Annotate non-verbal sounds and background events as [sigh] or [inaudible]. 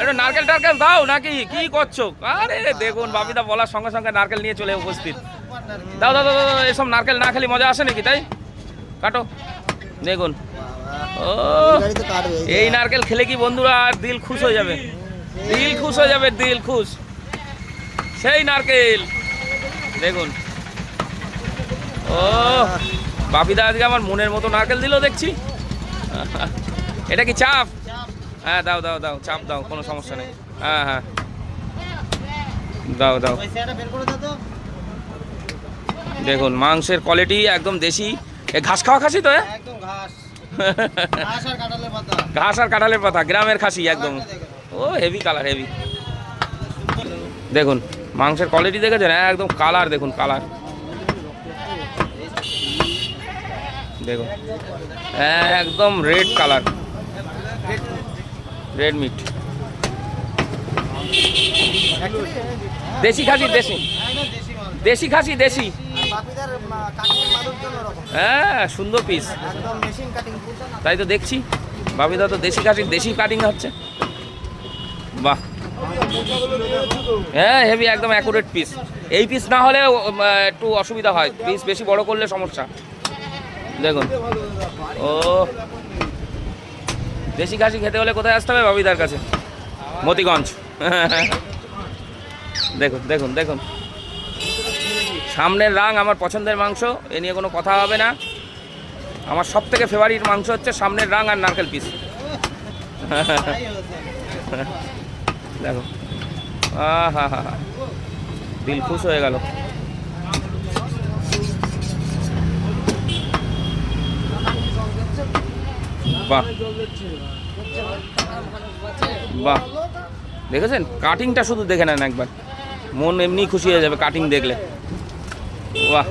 একটু নারকেল টারকেল দাও নাকি? কি করছ? আরে দেখুন বাবিদা বলার সঙ্গে সঙ্গে নারকেল নিয়ে চলে উপস্থিত। দাও দাও, দাও, এসব নারকেল না খেলে মজা আসে নাকি তাই? কাটো। দেখুন। ও এই নারকেল খেলে কি বন্ধুরা আর দিল খুশ হয়ে যাবে? দিল খুশ হয়ে যাবে দিল খুশ। সেই নারকেল। দেখুন। ও বাপিদা আজকে আমার মনের মতো নারকেল দিল দেখছি। এটা কি চাপ? হ্যাঁ দাও দাও দাও চাপ দাও কোনো সমস্যা নেই। হ্যাঁ হ্যাঁ। দাও দাও। দেখুন মাংসের কোয়ালিটি একদম দেশি। ঘাস খাওয়া খাসি তো হ্যাঁ [laughs] ঘাস। আর কাঁঠালের পাতা। ঘাস আর কাঁঠালের পাতা গ্রামের খাসি একদম। ও হেভি কালার হেভি দেখুন মাংসের কোয়ালিটি দেখেছেন? একদম কালার দেখুন কালার দেখুন। একদম রেড কালার রেড মিট দেশি খাসি, দেশি। দেশি খাসি, দেশি। হ্যাঁ সুন্দর পিস তাই তো দেখছি। বাবিদা তো দেশি কাটিং দেশি কাটিং হচ্ছে। বাহ। হ্যাঁ হেভি একদম অ্যাকুরেট পিস এই পিস না হলে একটু অসুবিধা হয়। পিস বেশি বড় করলে সমস্যা। দেখুন। ও দেশি খাসি খেতে হলে কোথায় আসতে হবে? বাবিদার কাছে। মতিগঞ্জ। দেখুন দেখুন দেখুন। সামনের রাং আমার পছন্দের মাংস, এ নিয়ে কোনো কথা হবে না। আমার সব থেকে ফেভারিট মাংস হচ্ছে সামনের রাং আর নারকেল পিস দেখো। হা হা হা দিল খুশ হয়ে গেল। বাহ। বাহ। দেখেছেন? কাটিংটা শুধু দেখে নেন একবার। মন এমনি খুশি হয়ে যাবে কাটিং দেখলে। বাহ।